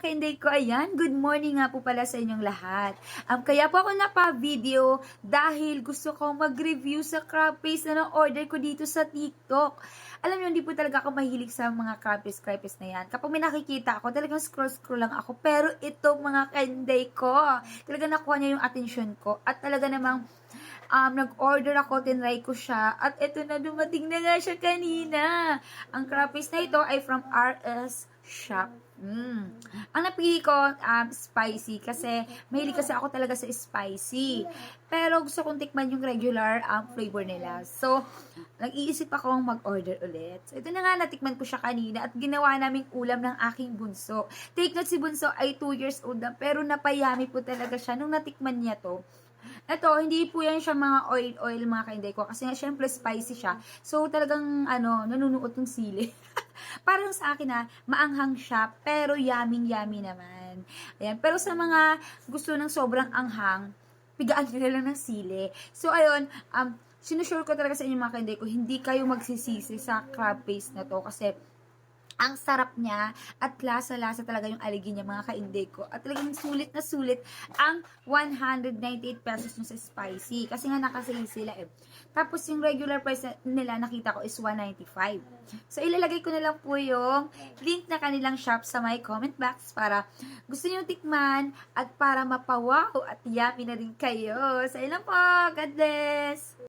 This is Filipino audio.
mga kainday ko, ayan, good morning nga po pala sa inyong lahat. Um, kaya po ako napa-video dahil gusto ko mag-review sa crab paste na na-order ko dito sa TikTok. Alam niyo, hindi po talaga ako mahilig sa mga crab paste, crab paste na yan. Kapag may nakikita ako, talagang scroll-scroll lang ako. Pero ito mga kainday ko, talaga nakuha niya yung attention ko. At talaga namang um, nag-order ako, tinry ko siya, at ito na, dumating na nga siya kanina. Ang paste na ito ay from RS Shop. Mm. Ang napili ko, um, spicy, kasi mahilig kasi ako talaga sa spicy. Pero gusto kong tikman yung regular um, flavor nila. So, nag-iisip akong mag-order ulit. So, ito na nga, natikman ko siya kanina at ginawa naming ulam ng aking bunso. Take note, si bunso ay 2 years old na, pero napayami po talaga siya nung natikman niya to. Ito, hindi po yan siya mga oil-oil mga kainday ko. Kasi nga, syempre, spicy siya. So, talagang, ano, nanunuot ng sili. Parang sa akin na, maanghang siya, pero yummy-yummy naman. Ayan. Pero sa mga gusto ng sobrang anghang, pigaan na lang ng sili. So, ayun, um, sinusure ko talaga sa inyo mga kainday ko, hindi kayo magsisisi sa crab paste na to. Kasi, ang sarap niya at lasa-lasa talaga yung aligi niya mga kainday ko. At talagang sulit na sulit ang 198 pesos nyo sa spicy. Kasi nga nakasale sila eh. Tapos yung regular price nila nakita ko is 195. So ilalagay ko na lang po yung link na kanilang shop sa my comment box para gusto niyo tikman at para mapawaw at yummy na rin kayo. Sa ilan po. God bless!